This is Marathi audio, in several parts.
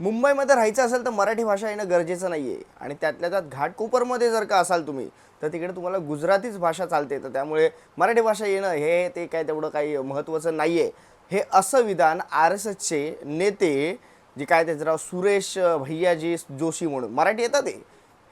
मुंबईमध्ये राहायचं असेल तर मराठी भाषा येणं गरजेचं नाही आहे आणि त्यातल्या त्यात घाटकोपरमध्ये जर का असाल तुम्ही तर तिकडे तुम्हाला गुजरातीच भाषा चालते. तर त्यामुळे मराठी भाषा येणं हे ते काय तेवढं काही महत्त्वाचं नाही आहे हे असं विधान आर एस एसचे नेते जे काय त्याचं नाव सुरेश भैयाजी जोशी म्हणून मराठी येतात ते.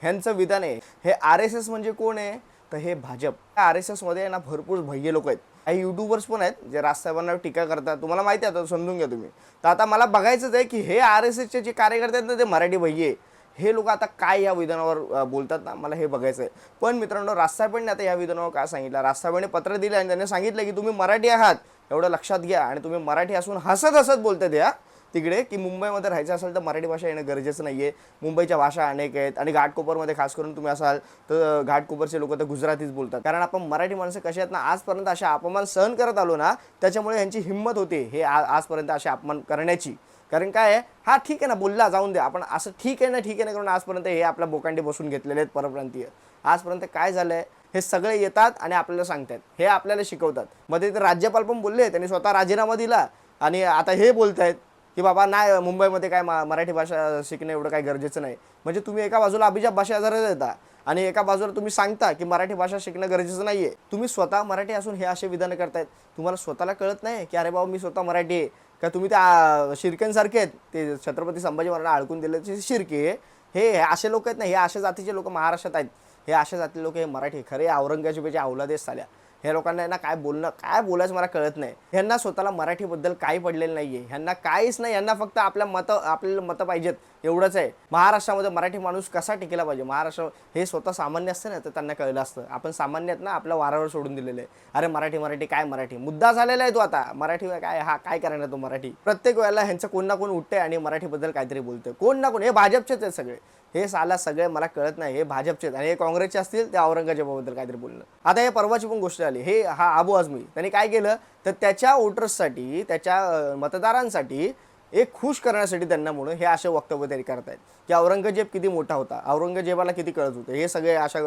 ह्यांचं विधान आहे. हे आर एस एस म्हणजे कोण आहे? तर हे भाजप. आर एस एसमध्ये ना भरपूर भय्य लोक आहेत. काही युट्यूबर्स पण आहेत जे राजसाहेबांना टीका करतात. तुम्हाला माहिती आहे आता समजून घ्या तुम्ही. तर आता मला बघायचंच आहे की हे आर एस एसचे जे कार्यकर्ते आहेत ना ते मराठी भय्ये हे लोक आता काय या विधानावर बोलतात ना मला हे बघायचं आहे पण मित्रांनो राजसाहेबांनी आता या विधानावर काय सांगितलं? राजसाहेबांनी पत्र दिलं आणि त्यांनी सांगितलं की तुम्ही मराठी आहात एवढं लक्षात घ्या आणि तुम्ही मराठी असून हसत हसत बोलतात या. तिकडे की मुंबईमध्ये राहायचं असेल तर मराठी भाषा येणं गरजेचं नाही आहे मुंबईच्या भाषा अनेक आहेत आणि घाटकोपरमध्ये खास करून तुम्ही असाल तर घाटकोपरचे लोक तर गुजरातीच बोलतात. कारण आपण मराठी माणसं कशी आहेत ना आजपर्यंत असे अपमान सहन करत आलो ना त्याच्यामुळे यांची हिंमत होते हे आजपर्यंत असे अपमान करण्याची. कारण काय आहे हा ठीक आहे ना बोलला जाऊन द्या आपण असं ठीक आहे ना ठीक आहे ना करून आजपर्यंत हे आपल्या बोकांडी बसून घेतलेले आहेत परप्रांतीय. आजपर्यंत काय झालं आहे हे सगळे येतात आणि आपल्याला सांगतात हे आपल्याला शिकवतात. मध्ये ते राज्यपाल पण बोलले त्यांनी स्वतः राजीनामा दिला आणि आता हे बोलत आहेत की बाबा नाही मुंबईमध्ये काय मा- मराठी भाषा शिकणं एवढं काय गरजेचं नाही. म्हणजे तुम्ही एका बाजूला अभिजात भाषा जरा देता आणि एका बाजूला तुम्ही सांगता की मराठी भाषा शिकणं गरजेचं नाही आहे तुम्ही स्वतः मराठी असून हे असे विधानं करतायत. तुम्हाला स्वतःला कळत नाही की अरे बाबा मी स्वतः मराठी आहे. का तुम्ही त्या शिरक्यांसारखे आहेत? ते छत्रपती संभाजी महाराज अडकून दिल्याचे शिर्के हे हे असे लोक आहेत ना हे अशा जातीचे लोक महाराष्ट्रात आहेत. हे अशा जातीचे लोक हे मराठी खरे औरंगजेबाच्या औलादेश झाल्या. ह्या लोकांना यांना काय बोलणं काय बोलायचं मला कळत नाही. ह्यांना स्वतःला मराठीबद्दल काही पडलेलं नाहीये. ह्यांना काहीच नाही यांना फक्त आपल्या मतं आपल्याला मतं पाहिजेत. एवढंच आहे. महाराष्ट्रामध्ये मराठी माणूस कसा टिकला पाहिजे? महाराष्ट्र हे स्वतः सामान्य असतं ना तर त्यांना कळलं असतं. आपण सामान्य आहेत ना आपल्या वारावर सोडून दिलेलं आहे. अरे मराठी मराठी काय मराठी? मुद्दा झालेला आहे तो आता. मराठी काय हा काय करणार तो मराठी? प्रत्येक वेळेला ह्यांचं कोण ना कोण उठतंय आणि मराठीबद्दल काहीतरी बोलतंय. कोण ना कोण हे भाजपचेच आहेत सगळे. हे साला सगळे मला कळत नाही हे भाजपचेच आणि हे काँग्रेसचे असतील ते औरंगजेबाबद्दल काहीतरी बोलणं. आता हे परवाची पण गोष्ट आली हे हा आबू आझमी. त्यांनी काय केलं? तर त्याच्या वोटर्ससाठी त्याच्या मतदारांसाठी एक खुश करण्यासाठी त्यांना म्हणून हे असे वक्तव्य तरी करतायत. की औरंगजेब किती मोठा होता औरंगजेबाला किती कळत होतं हे सगळे अशा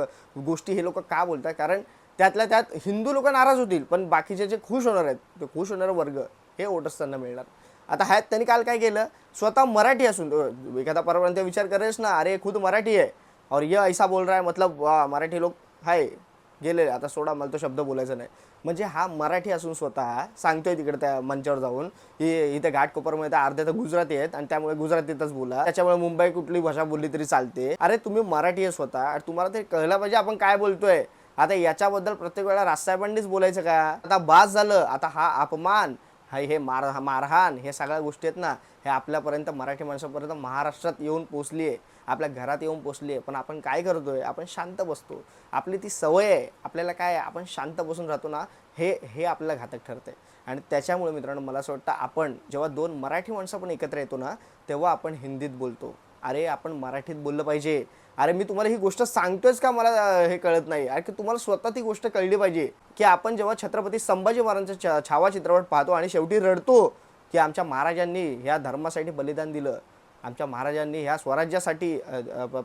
गोष्टी हे लोक का बोलतात कारण त्यातल्या त्यात हिंदू लोक नाराज होतील पण बाकीचे जे खुश होणार आहेत ते खुश होणारे वर्ग हे वोटर्स त्यांना मिळणार. आता ह्यात त्यांनी काल काय केलं? स्वतः मराठी असून एखादा परवानत विचार करेस ना अरे खुद मराठी आहे. और ये ऐसा बोल रहा है मतलब वा मराठी लोक हाय. गेले आता सोडा मला तो शब्द बोलायचा नाही. म्हणजे हा मराठी असून स्वतः सांगतोय तिकडे त्या मंचावर जाऊन की इथे घाटकोपरमध्ये तर अर्धे तर गुजराती आहेत आणि त्यामुळे गुजरातीतच बोला. त्याच्यामुळे मुंबई कुठली भाषा बोलली तरी चालते. अरे तुम्ही मराठी आहे स्वतः. आणि तुम्हाला ते कळलं पाहिजे आपण काय बोलतोय. आता याच्याबद्दल प्रत्येक वेळा राजसाहेबांनीच बोलायचं का? आता बास झालं. आता हा अपमान. हाय हे मार मारहाण हे सगळ्या गोष्टी आहेत ना हे आपल्यापर्यंत मराठी माणसापर्यंत महाराष्ट्रात येऊन पोचली आहे. आपल्या घरात येऊन पोचली आहे. पण आपण काय करतोय? आपण शांत बसतो. आपली ती सवय आहे. आपल्याला काय आहे, आपण शांत बसून राहतो ना हे हे आपल्याला घातक ठरते आणि त्याच्यामुळे मित्रांनो मला असं वाटतं आपण जेव्हा दोन मराठी माणसं पण एकत्र येतो ना तेव्हा आपण हिंदीत बोलतो. अरे आपण मराठीत बोललं पाहिजे. अरे मी तुम्हाला ही गोष्ट सांगतोयच का मला हे कळत नाही? अरे की तुम्हाला स्वतः ती गोष्ट कळली पाहिजे की आपण जेव्हा छत्रपती संभाजी महाराजांचा छा- छावा चित्रपट पाहतो आणि शेवटी रडतो की आमच्या महाराजांनी ह्या धर्मासाठी बलिदान दिलं आमच्या महाराजांनी ह्या स्वराज्यासाठी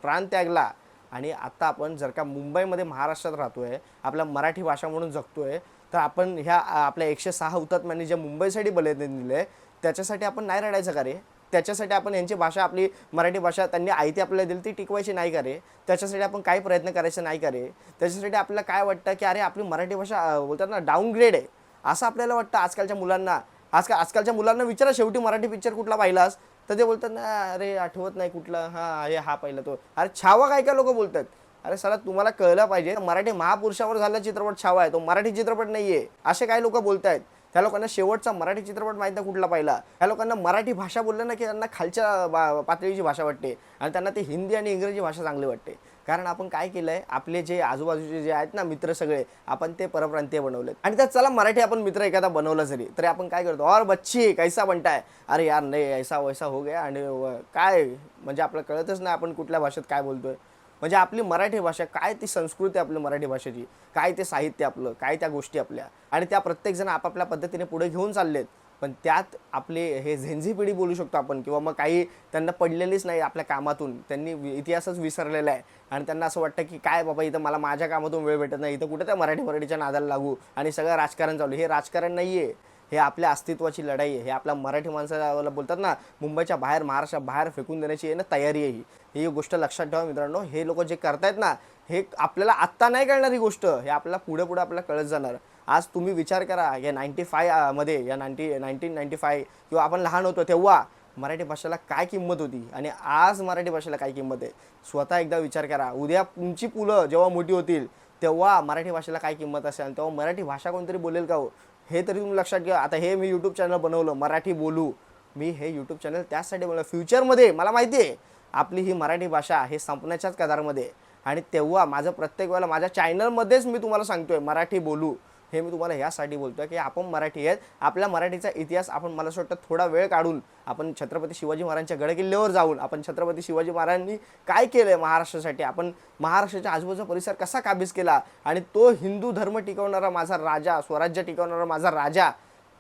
प्राण त्यागला आणि आता आपण जर का मुंबईमध्ये महाराष्ट्रात राहतोय आपल्या मराठी भाषा म्हणून जगतोय तर आपण ह्या आपल्या एकशे सहा हुतात्म्यांनी ज्या मुंबईसाठी बलिदान दिलं आहे त्याच्यासाठी आपण नाही रडायचं का रे? त्याच्यासाठी आपण यांची भाषा आपली मराठी भाषा त्यांनी आयती आपल्याला दिली ती टिकवायची नाही का रे? त्याच्यासाठी आपण काय प्रयत्न करायचे नाही का रे? त्याच्यासाठी आपल्याला काय वाटतं की अरे आपली मराठी भाषा बोलतात ना डाऊनग्रेड आहे. असं आपल्याला वाटतं आजकालच्या मुलांना? आजकाल आजकालच्या मुलांना विचारा शेवटी मराठी पिक्चर कुठला पाहिलास तर ते बोलतात ना अरे आठवत नाही कुठला हा हे हा पाहिला तो. अरे छावा काय काय लोक बोलतात? अरे सला तुम्हाला कळलं पाहिजे मराठी महापुरुषावर झाला चित्रपट छावा आहे तो मराठी चित्रपट नाही आहे असे काय लोक बोलत आहेत ह्या लोकांना शेवटचा मराठी चित्रपट माहीत नाही कुठला पाहिला? ह्या लोकांना मराठी भाषा बोललं ना की त्यांना खालच्या बा- पातळीची भाषा वाटते आणि त्यांना ती हिंदी आणि इंग्रजी भाषा चांगली वाटते. कारण आपण काय केलंय? आपले जे आजूबाजूचे जे आहेत ना मित्र सगळे आपण ते परप्रांतीय बनवलेत. आणि त्यात चला मराठी आपण मित्र एखादा बनवला जरी तरी आपण काय करतो? और बच्ची कैसा बनताय? अरे यार नाही ऐसा वैसा हो गया आणि काय? म्हणजे आपल्याला कळतच नाही आपण कुठल्या भाषेत काय बोलतोय. म्हणजे आपली मराठी भाषा काय ती संस्कृती आपली मराठी भाषेची काय ते साहित्य आपलं काय त्या गोष्टी आपल्या. आणि त्या प्रत्येकजण आपापल्या पद्धतीने पुढे घेऊन चाललेत. पण त्यात आपले हे झेंझी पिढी बोलू शकतो आपण किंवा मग काही त्यांना पडलेलीच नाही आपल्या कामातून. त्यांनी वि- इतिहासच विसरलेला आहे. आणि त्यांना असं वाटतं की काय बाबा इथं मला माझ्या कामातून वेळ भेटत नाही. इथं कुठं त्या मराठी मराठीच्या नादाला लागू? आणि सगळं राजकारण चालू हे राजकारण नाही आहे हे आपल्या अस्तित्वाची लढाई आहे. हे आपल्या मराठी माणसाला बोलतात ना मुंबईच्या बाहेर महाराष्ट्रा बाहेर फेकून देण्याची आहे ना तयारी आहे ही. ही गोष्ट लक्षात ठेवा मित्रांनो. हे लोक जे करतायत ना हे आपल्याला आत्ता नाही कळणार ही गोष्ट. हे आपल्याला पुढे पुढे आपल्याला कळत जाणार. आज तुम्ही विचार करा या नाईन्टी फायमध्ये या नाईन्टी नाईन्टीन नाईन्टी फाय किंवा आपण लहान होतो तेव्हा मराठी भाषेला काय किंमत होती? आणि आज मराठी भाषेला काय किंमत आहे? स्वतः एकदा विचार करा. उद्या तुमची पुलं जेव्हा मोठी होतील तेव्हा मराठी भाषेला काय किंमत असेल? तेव्हा मराठी भाषा कोणतरी बोलेल का हो? हे तरी तुम्ही लक्षात घ्या. आता हे मी यूट्यूब चॅनल बनवलं मराठी बोलू. मी हे यूट्यूब चॅनल त्याचसाठी बनवलं. फ्युचरमध्ये मला माहिती आहे आपली ही मराठी भाषा हे संपण्याच्याच कदारमध्ये आणि तेव्हा माझं प्रत्येक वेळेला माझ्या चॅनलमध्येच मी तुम्हाला सांगतोय मराठी बोलू. हे मी तुम्हाला ह्यासाठी आहे की आपण मराठी आहेत. आपल्या मराठीचा इतिहास आपण मला असं वाटतं थोडा वेळ काढून आपण छत्रपती शिवाजी महाराजांच्या गडकिल्ल्यावर जाऊन आपण छत्रपती शिवाजी महाराजांनी काय केलं आहे महाराष्ट्रासाठी? आपण महाराष्ट्राच्या आजूबाजूचा परिसर कसा काबीज केला? आणि तो हिंदू धर्म टिकवणारा माझा राजा स्वराज्य टिकवणारा माझा राजा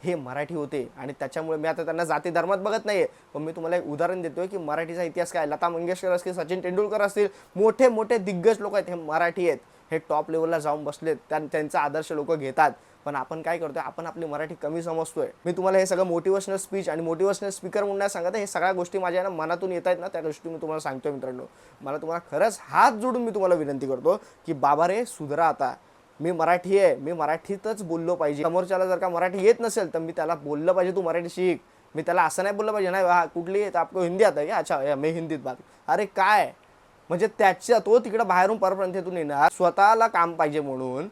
हे मराठी होते. आणि त्याच्यामुळे मी आता त्यांना जाती धर्मात बघत नाहीये. पण मी तुम्हाला एक उदाहरण देतोय की मराठीचा इतिहास काय? लता मंगेशकर असतील सचिन तेंडुलकर असतील मोठे मोठे दिग्गज लोक आहेत हे मराठी आहेत. हे टॉप लेवलला जाऊन बसलेत त्या त्यांचा आदर्श लोक घेतात. पण आपण काय करतोय आपण आपली मराठी कमी समजतोय. मी तुम्हाला हे सगळं मोटिवेशनल स्पीच आणि मोटिवेशनल स्पीकर म्हणून नाही सांगत आहे. हे सगळ्या गोष्टी माझ्या ना मनातून येत आहेत ना त्या गोष्टी मी तुम्हाला सांगतोय मित्रांनो. मला तुम्हाला खरंच हात जोडून मी तुम्हाला विनंती करतो की बाबा रे सुधरा आता. मी मराठी आहे मी मराठीतच बोललो पाहिजे. समोरच्याला जर का मराठी येत नसेल तर मी त्याला बोललं पाहिजे तू मराठी शिक. मी त्याला असं नाही बोललं पाहिजे नाही हा कुठली आहे? तर आपको हिंदी आता अच्छा मी हिंदीत बात. अरे काय? म्हणजे त्याच्या तो तिकडं बाहेरून परप्रांतातून येणार स्वतःला काम पाहिजे म्हणून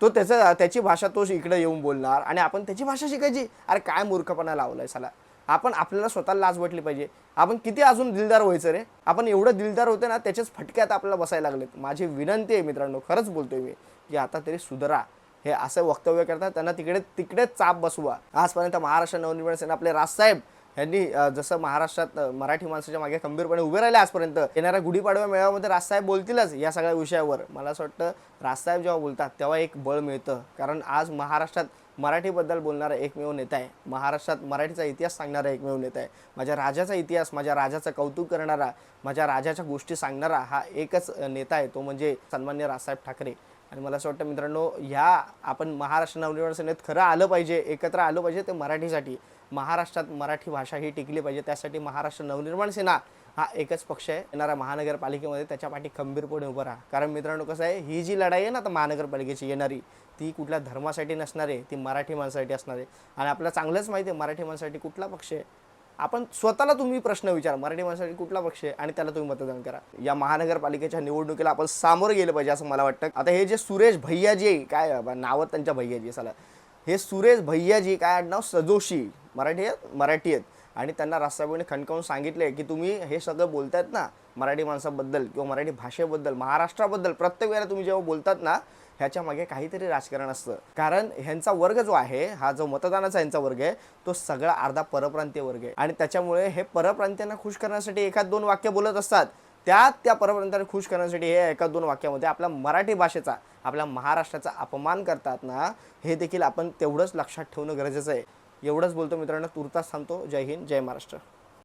तो त्याचं त्याची भाषा तो इकडे येऊन बोलणार आणि आपण त्याची भाषा शिकायची. अरे काय मूर्खपणा लावलाय साला. आपण आपल्याला स्वतःला लाज वाटली पाहिजे. आपण किती अजून दिलदार व्हायचं रे? आपण एवढं दिलदार होते ना त्याच्याच फटक्यात आपल्याला बसायला लागलेत. माझी विनंती आहे मित्रांनो खरंच बोलतोय मी की आता तरी सुधरा. हे असं वक्तव्य करतात त्यांना तिकडे तिकडेच चाप बसवा. आजपर्यंत महाराष्ट्र नवनिर्माण सेना आपले राजसाहेब यांनी जसं महाराष्ट्रात मराठी माणसाच्या मागे खंबीरपणे उभे राहिले आजपर्यंत येणाऱ्या गुढीपाडव्या मेळाव्यामध्ये राजसाहेब बोलतीलच या सगळ्या विषयावर. मला असं वाटतं राजसाहेब जेव्हा बोलतात तेव्हा एक बळ मिळतं. कारण आज महाराष्ट्रात मराठीबद्दल बोलणारा एकमेव नेता आहे. महाराष्ट्रात मराठीचा इतिहास सांगणारा एकमेव नेता आहे. माझ्या राजाचा इतिहास माझ्या राजाचं कौतुक करणारा माझ्या राजाच्या गोष्टी सांगणारा हा एकच नेता आहे. तो म्हणजे सन्मान्य राजसाहेब ठाकरे. आणि मला असं वाटतं मित्रांनो ह्या आपण महाराष्ट्र नवनिर्माण सेनेत खरं आलं पाहिजे एकत्र आलं पाहिजे ते मराठीसाठी. महाराष्ट्रात मराठी भाषा ही टिकली पाहिजे त्यासाठी महाराष्ट्र नवनिर्माण सेना हा एकच पक्ष आहे. येणाऱ्या महानगरपालिकेमध्ये त्याच्या पाठी खंबीरपणे उभं राहा. कारण मित्रांनो कसं आहे ही जी लढाई आहे ना आता महानगरपालिकेची येणारी ती कुठल्या धर्मासाठी नसणार आहे ती मराठी माणसासाठी असणार. आहे आणि आपल्याला चांगलंच माहिती आहे मराठी माणसासाठी कुठला पक्ष आहे? आपण स्वतःला तुम्ही प्रश्न विचारा. मराठी माणसासाठी कुठला पक्ष आहे आणि त्याला तुम्ही मतदान करा. या महानगरपालिकेच्या निवडणुकीला आपण सामोरं गेलं पाहिजे असं मला वाटतं. आता हे जे सुरेश भैयाजी आहे, काय नावं त्यांच्या भैयाजी साला. हे सुरेश भैयाजी काय नाव सजोशी. मराठी आहेत? मराठी आहेत. आणि त्यांना राष्ट्रपतीने खणकावून सांगितले की तुम्ही हे सगळं बोलतात ना मराठी माणसाबद्दल किंवा मराठी भाषेबद्दल महाराष्ट्राबद्दल प्रत्येक वेळेला तुम्ही जेव्हा बोलतात ना ह्याच्या मागे काहीतरी राजकारण असतं. कारण ह्यांचा वर्ग जो आहे हा जो मतदानाचा यांचा वर्ग आहे तो सगळा अर्धा परप्रांतीय वर्ग आहे. आणि त्याच्यामुळे हे परप्रांतीयांना खुश करण्यासाठी एखाद दोन वाक्य बोलत असतात. त्यात त्या परप्रांतांना खुश करण्यासाठी हे एका दोन वाक्यामध्ये आपल्या मराठी भाषेचा आपल्या महाराष्ट्राचा अपमान करतात ना हे देखील आपण तेवढंच लक्षात ठेवणं गरजेचं आहे. एवढंच बोलतो मित्रांनो तुर्तास थांबतो. जय हिंद जय महाराष्ट्र.